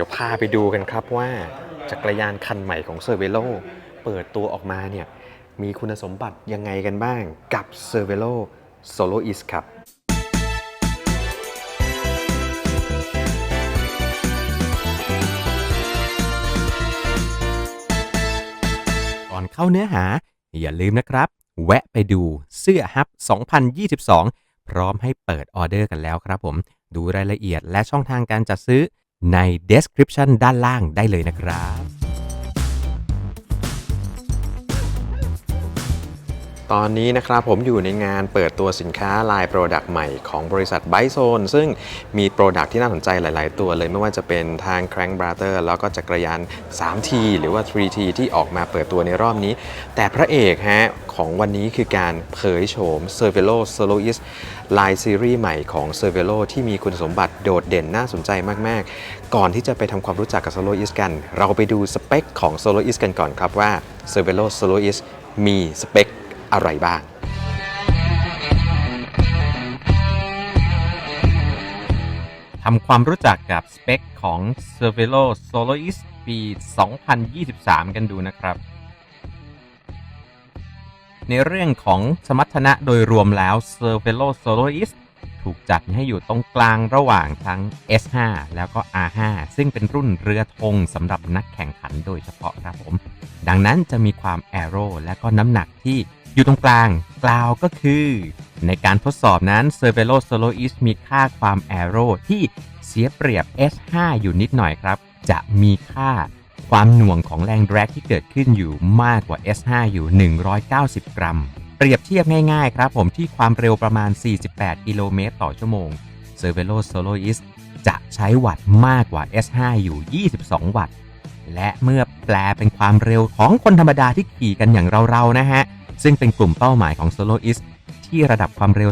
ดี๋ยวพาไปดูกันครับว่าจักรยานคันใหม่ของเซอร์เวโลเปิดตัวออกมาเนี่ยมีคุณสมบัติยังไงกันบ้างกับเซอร์เวโลโซโลอิสครับก่อนเข้าเนื้อหา อย่าลืมนะครับ แวะไปดูเสื้อฮับ 2022 พร้อมให้เปิดออเดอร์กันแล้วครับผม ดูรายละเอียดและช่องทางการจัดซื้อ ใน description ด้านล่างได้เลยนะครับ ตอนนี้นะครับผมอยู่ในงานเปิดตัวสินค้าลายโปรดักต์ใหม่ของบริษัทไบโซนซึ่งมีโปรดักต์ที่น่าสนใจหลาย ๆ ตัวเลยไม่ว่าจะเป็นทาง Crank Brother แล้วก็จักรยาน 3T หรือว่า 3T ที่ออกมาเปิดตัวในรอบนี้ แต่พระเอกฮะของวันนี้คือการเผยโฉม c e r v e l o s o l o i s ลายซีรีส์ใหม่ของ c e r v e l o ที่มีคุณสมบัติโดดเด่นน่าสนใจมาก ๆ ก่อนที่จะไปทำความรู้จักกับ s o l o i s กัน เราไปดูสเปคของ s o l o i s กันก่อนครับว่า c e r v e l o s o l o i s มีสเปค อะไรบ้าง ทำความรู้จักกับสเปคของ Cervelo Soloist ปี 2023 กันดูนะครับ ในเรื่องของสมรรถนะโดยรวมแล้ว Cervelo Soloist ถูกจัดให้อยู่ตรงกลางระหว่างทั้ง S5 แล้วก็ R5 ซึ่งเป็นรุ่นเรือธงสำหรับนักแข่งขันโดยเฉพาะครับผม ดังนั้นจะมีความแอโรและก็น้ำหนักที่ อยู่ตรงกลาง กล่าวก็คือ ในการทดสอบนั้น Cervelo Soloist มีค่าความแอโรที่เสียเปรียบ S5 อยู่นิดหน่อยครับ จะมีค่าความหน่วงของแรงแรกที่เกิดขึ้นอยู่มากกว่า S5 อยู่ 190 กรัม เปรียบเทียบง่ายๆครับผมที่ความเร็วประมาณ 48 กิโลเมตรต่อชั่วโมง Cervelo Soloist จะใช้วัตต์มากกว่า S5 อยู่ 22 วัตต์ และเมื่อแปลเป็นความเร็วของคนธรรมดาที่ขี่กันอย่างเราๆนะฮะ ซึ่งเป็นกลุ่มเป้าหมายของ Soloist ที่ระดับความเร็ว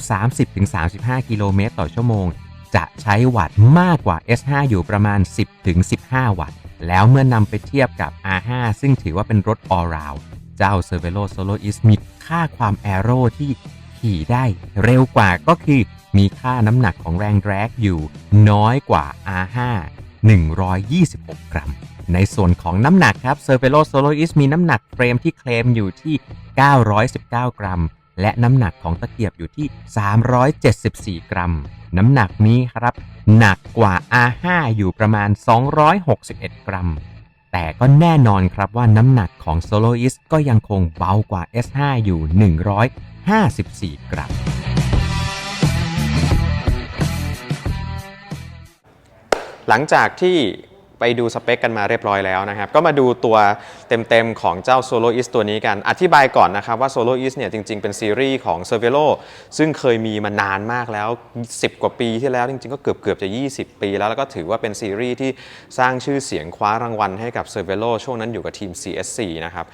30-35 กิโลเมตรต่อชั่วโมง จะใช้วัตต์มากกว่า S5 อยู่ประมาณ 10-15 วัตต์ แล้วเมื่อนำไปเทียบกับ R5 ซึ่งถือว่าเป็นรถ all round เจ้า Cervelo Solo i s มีค่าความแอโรที่ขี่ได้เร็วกว่าก็คือมีค่าน้ำหนักของแรงแรกอยู่น้อยกว่า R5 126 กรัม ในส่วนของน้ำหนักครับ Cervelo Soloist มีน้ำหนักเฟรมที่เคลมอยู่ที่ 919 กรัม และน้ำหนักของตะเกียบอยู่ที่ 374 กรัม น้ำหนักนี้ครับ หนักกว่า R5 อยู่ประมาณ 261 กรัม แต่ก็แน่นอนครับว่าน้ำหนักของ Soloist ก็ยังคงเบากว่า S5 อยู่ 154 กรัม หลังจากที่ไปดูสเปคกันมาเรียบร้อยแล้วนะครับ ก็มาดูตัวเต็มๆของเจ้า Soloist ตัวนี้กัน อธิบายก่อนนะครับว่า Soloist เนี่ยจริงๆ เป็นซีรีส์ของ Cervelo ซึ่งเคยมีมานานมากแล้ว 10 กว่าปีที่แล้ว จริงๆ ก็เกือบเกือบจะ 20 ปีแล้วแล้วก็ถือว่าเป็นซีรีส์ที่สร้างชื่อเสียงคว้ารางวัลให้กับ Cervelo ช่วงนั้นอยู่กับทีม CSC นะครับ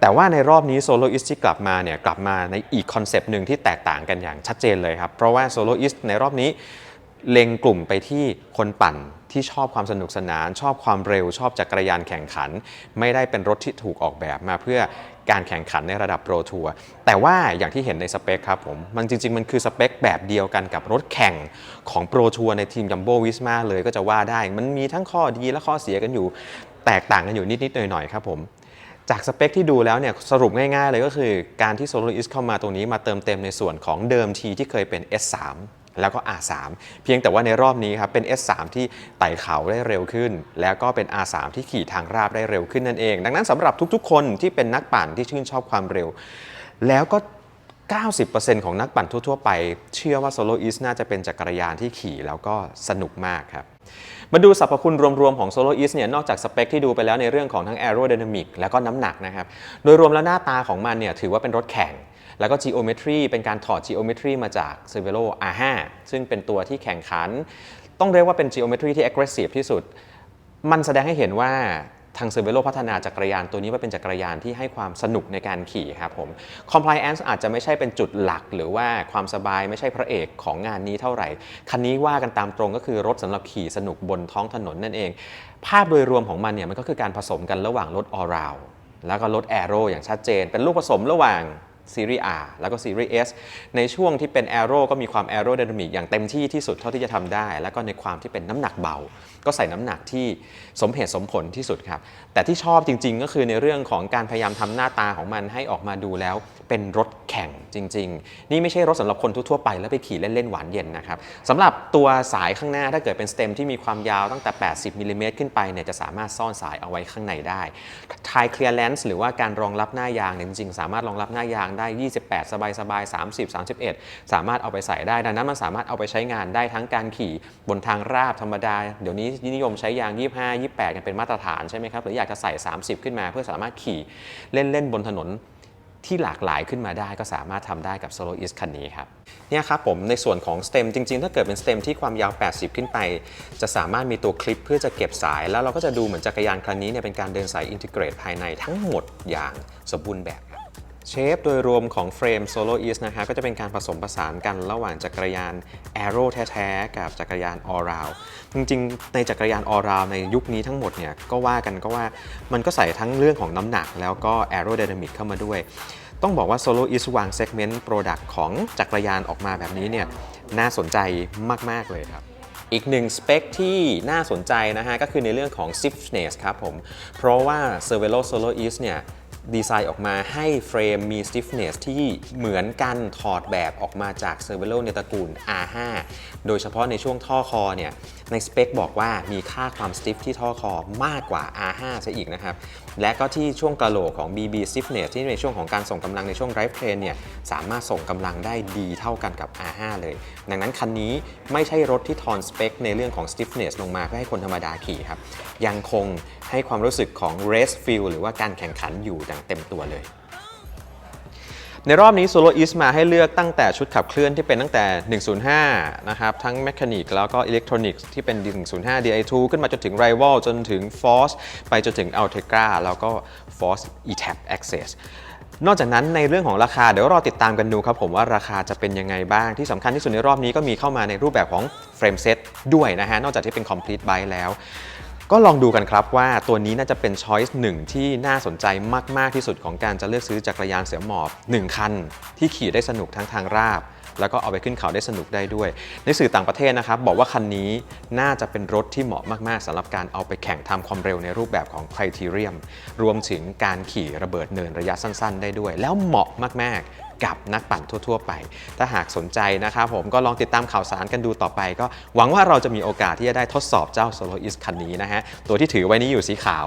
แต่ว่าในรอบนี้ Soloist ที่กลับมาเนี่ยกลับมาในอีกคอนเซปต์หนึ่งที่แตกต่างกันอย่างชัดเจนเลยครับเพราะว่า Soloist ในรอบนี้ เล็งกลุ่มไปที่คนปั่นที่ชอบความสนุกสนาน ชอบความเร็วชอบจักรยานแข่งขัน ไม่ได้เป็นรถที่ถูกออกแบบมาเพื่อการแข่งขันในระดับโปรทัวร์แต่ว่าอย่างที่เห็นในสเปคครับผม มันจริง ๆ มันคือสเปคแบบเดียวกันกับรถแข่งของโปรทัวร์ในทีมจัมโบวิสมาเลยก็จะว่าได้ มันมีทั้งข้อดีและข้อเสียกันอยู่ แตกต่างกันอยู่นิด ๆ หน่อย ๆ ครับผมจากสเปคที่ดูแล้วเนี่ยสรุปง่าย ๆ เลยก็คือการที่ Soloist เข้ามาตรงนี้มาเติมเต็มในส่วนของเดิมทีที่เคยเป็น S3 แล้วก็ R3 เพียงแต่ว่าในรอบนี้ครับเป็น S3 ที่ไต่เขาได้เร็วขึ้น แล้วก็เป็น R3 ที่ขี่ทางราบได้เร็วขึ้นนั่นเอง ดังนั้นสำหรับทุกๆ คนที่เป็นนักปั่นที่ชื่นชอบความเร็ว แล้วก็ 90%ของนักปั่นทั่ว ๆ ไป เชื่อว่า Soloist น่าจะเป็นจักรยานที่ขี่แล้วก็สนุกมากครับ มาดูสรรพคุณรวม ๆ ของ Soloist เนี่ยนอกจากสเปคที่ดูไปแล้วในเรื่องของทั้ง aerodynamic แล้วก็น้ำหนักนะครับ โดยรวมแล้วหน้าตาของมันเนี่ยถือว่าเป็นรถแข่ง แล้วก็ geometry เป็นการถอด geometry มาจาก Cervelo R5 ซึ่งเป็นตัวที่แข่งขัน ต้องเรียกว่าเป็น geometry ที่ aggressive ที่สุด มันแสดงให้เห็นว่าทาง Cervelo พัฒนาจักรยานตัวนี้ว่าเป็นจักรยานที่ให้ความสนุกในการขี่ครับผม compliance อาจจะไม่ใช่เป็นจุดหลัก หรือว่าความสบายไม่ใช่พระเอกของงานนี้เท่าไหร่ คันนี้ว่ากันตามตรงก็คือรถสำหรับขี่สนุกบนท้องถนนนั่นเอง ภาพโดยรวมของมันเนี่ยมันก็คือการผสมกันระหว่างรถ all round แล้วก็รถ aero อย่างชัดเจน เป็นลูกผสมระหว่าง ซีรีส์ R แล้วก็ซีรีส์ S ในช่วงที่เป็น Aero ก็มีความ Aerodynamic อย่างเต็มที่ที่สุดเท่าที่จะทำได้ แล้วก็ในความที่เป็นน้ำหนักเบา ก็ใส่น้ำหนักที่สมเหตุสมผลที่สุดครับ แต่ที่ชอบจริง ๆ ก็คือในเรื่องของการพยายามทำหน้าตาของมันให้ออกมาดูแล้วเป็นรถแข่งจริง ๆ นี่ไม่ใช่รถสำหรับคนทั่วๆไปแล้วไปขี่เล่นๆหวานเย็นนะครับสำหรับตัวสายข้างหน้าถ้าเกิดเป็นสเต็มที่มีความยาวตั้งแต่ 80มิลลิเมตรขึ้นไปเนี่ยจะสามารถซ่อนสายเอาไว้ข้างในได้ Tie Clearance หรือว่าการรองรับหน้ายางเนี่ยจริงๆ สามารถรองรับหน้ายางได้ 28 สบายๆ30 31 สามารถเอาไปใส่ได้ ดังนั้นมันสามารถเอาไปใช้งานได้ทั้งการขี่บนทางราบธรรมดา เดี๋ยวนี้นิยมใช้ยาง 25 28 กันเป็นมาตรฐานใช่ไหมครับหรืออยากจะใส่ 30 ขึ้นมา เพื่อสามารถขี่เล่นๆบนถนนที่หลากหลายขึ้นมาได้ก็สามารถทำได้กับ Solo East คันนี้ครับเนี่ยครับผมในส่วนของสเต็มจริง ๆ ถ้าเกิดเป็นสเต็มที่ความยาว 80 ขึ้นไป จะสามารถมีตัวคลิปเพื่อจะเก็บสาย แล้วเราก็จะดูเหมือนจักรยานคันนี้เนี่ยเป็นการเดินสายอินทิเกรตภายในทั้งหมดอย่างสมบูรณ์แบบ เชฟโดยรวมของเฟรม Solo East นะครับก็จะเป็นการผสมผสานกันระหว่างจักรยาน Aero แท้ๆ กับจักรยาน All Round จริงๆ ในจักรยาน All Round ในยุคนี้ทั้งหมดเนี่ยก็ว่ากันก็ว่ามันก็ใส่ทั้งเรื่องของน้ำหนักแล้วก็ Aerodynamic เข้ามาด้วย ต้องบอกว่า Solo East วาง segment product ของจักรยานออกมาแบบนี้เนี่ยน่าสนใจมาก ๆ เลยครับอีกหนึ่งสเปคที่น่าสนใจนะฮะ ก็คือในเรื่องของ stiffness ครับผม เพราะว่า Cervelo Solo East เนี่ย ดีไซน์ออกมาให้เฟรมมี stiffness ที่เหมือนกันถอดแบบออกมาจาก Cervelo ในตระกูล R5 โดยเฉพาะในช่วงท่อคอเนี่ย ในสเปคบอกว่ามีค่าความ stiff ที่ท่อคอมากกว่า R5 ซะอีกนะครับ และก็ที่ช่วงกระโหลกของ BB stiffness ที่ในช่วงของการส่งกำลังในช่วง drive train เนี่ยสามารถส่งกำลังได้ดีเท่ากันกับ R5 เลย ดังนั้นคันนี้ไม่ใช่รถที่ทอนสเปคในเรื่องของ stiffness ลงมาเพื่อให้คนธรรมดาขี่ครับ ยังคงให้ความรู้สึกของ race feel หรือว่าการแข่งขันอยู่อย่างเต็มตัวเลย ในรอบนี้ Solo East มาให้เลือกตั้งแต่ชุดขับเคลื่อนที่เป็นตั้งแต่ 105 นะครับ ทั้ง Mechanic แล้วก็ Electronics ที่เป็น 105 Di2 ขึ้นมาจนถึง Rival จนถึง Force ไปจนถึง Ultegra แล้วก็ Force ETAP Access นอกจากนั้นในเรื่องของราคาเดี๋ยวรอติดตามกันดูครับผมว่าราคาจะเป็นยังไงบ้างที่สำคัญที่สุดในรอบนี้ก็มีเข้ามาในรูปแบบของเฟรมเซตด้วยนะฮะ นอกจากที่เป็น complete buy แล้ว ก็ลองดูกันครับว่าตัวนี้น่าจะเป็นช้อยส์หนึ่งที่น่าสนใจมาก ๆ ที่สุดของการจะเลือกซื้อจักรยานเสือหมอบ 1 คัน ที่ขี่ได้สนุกทั้งทางราบ แล้วก็เอาไปขึ้นเขาได้สนุกได้ด้วย ในสื่อต่างประเทศนะครับ บอกว่าคันนี้น่าจะเป็นรถที่เหมาะมาก ๆสำหรับการเอาไปแข่งทำความเร็วในรูปแบบของ Criterium รวมถึงการขี่ระเบิดเนินระยะสั้น ๆ ได้ด้วย แล้วเหมาะมาก ๆ กับนักปั่นทั่ว ๆ ไป ถ้าหากสนใจนะครับผมก็ลองติดตามข่าวสารกันดูต่อไป ก็หวังว่าเราจะมีโอกาสที่จะได้ทดสอบเจ้า Solo East คันนี้นะฮะ ตัวที่ถือไว้นี้อยู่สีขาว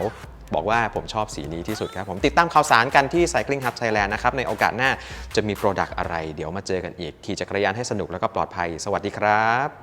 บอกว่าผมชอบสีนี้ที่สุดครับ ผมติดตามข่าวสารกันที่ Cycling Hub Thailand นะครับ ในโอกาสหน้าจะมีโปรดักต์อะไร เดี๋ยวมาเจอกันอีกขี่จักรยานให้สนุกแล้วก็ปลอดภัย สวัสดีครับ